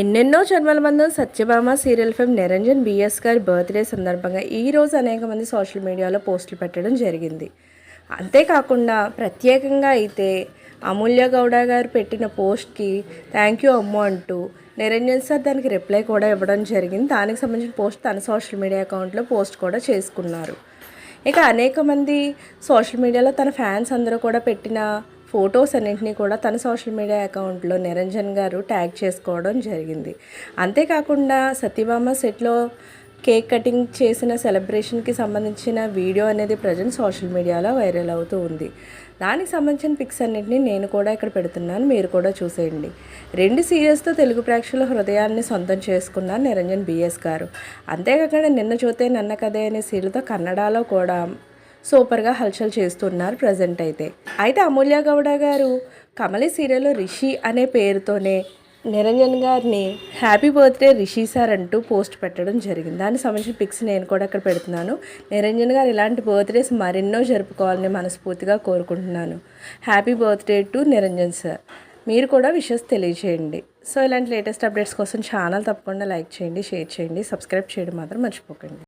Ennenno Janmala Bandham Satyabhama serial film Niranjan BS గారి birthday సందర్భంగా ఈరోజు అనేక మంది సోషల్ మీడియాలో పోస్టులు పెట్టడం జరిగింది. అంతేకాకుండా ప్రత్యేకంగా అయితే అమూల్య గౌడ గారు పెట్టిన పోస్ట్కి థ్యాంక్ యూ అమ్మ అంటూ నిరంజన్ సార్ దానికి రిప్లై కూడా ఇవ్వడం జరిగింది. దానికి సంబంధించిన పోస్ట్ తన సోషల్ మీడియా అకౌంట్లో పోస్ట్ కూడా చేసుకున్నారు. ఇక అనేక మంది సోషల్ మీడియాలో తన ఫ్యాన్స్ అందరూ కూడా పెట్టిన ఫొటోస్ అన్నింటినీ కూడా తన సోషల్ మీడియా అకౌంట్లో నిరంజన్ గారు ట్యాగ్ చేసుకోవడం జరిగింది. అంతేకాకుండా సత్యభామ సెట్లో కేక్ కటింగ్ చేసిన సెలబ్రేషన్కి సంబంధించిన వీడియో అనేది ప్రజెంట్ సోషల్ మీడియాలో వైరల్ అవుతూ ఉంది. దానికి సంబంధించిన పిక్స్ అన్నింటినీ నేను కూడా ఇక్కడ పెడుతున్నాను. మీరు కూడా చూసేయండి. రెండు సీరియల్స్తో తెలుగు ప్రేక్షకుల హృదయాన్ని సొంతం చేసుకున్నారు నిరంజన్ బిఎస్ గారు. అంతేకాకుండా నిన్న చూతే నన్న కథే అనే సీరియల్తో కన్నడలో కూడా సూపర్గా హల్చల్ చేస్తున్నారు ప్రజెంట్ అయితే. అయితే అమూల్య గౌడ గారు కమలి సీరియల్లో రిషి అనే పేరుతోనే నిరంజన్ గారిని హ్యాపీ బర్త్డే రిషి సార్ అంటూ పోస్ట్ పెట్టడం జరిగింది. దానికి సంబంధించిన పిక్స్ నేను కూడా అక్కడ పెడుతున్నాను. నిరంజన్ గారు ఇలాంటి బర్త్డేస్ మరెన్నో జరుపుకోవాలని మనస్ఫూర్తిగా కోరుకుంటున్నాను. Happy birthday to Niranjan sir. మీరు కూడా విషెస్ తెలియజేయండి సో ఇలాంటి లేటెస్ట్ అప్డేట్స్ కోసం ఛానల్ తప్పకుండా లైక్ చేయండి షేర్ చేయండి సబ్స్క్రైబ్ చేయడం మాత్రం మర్చిపోకండి.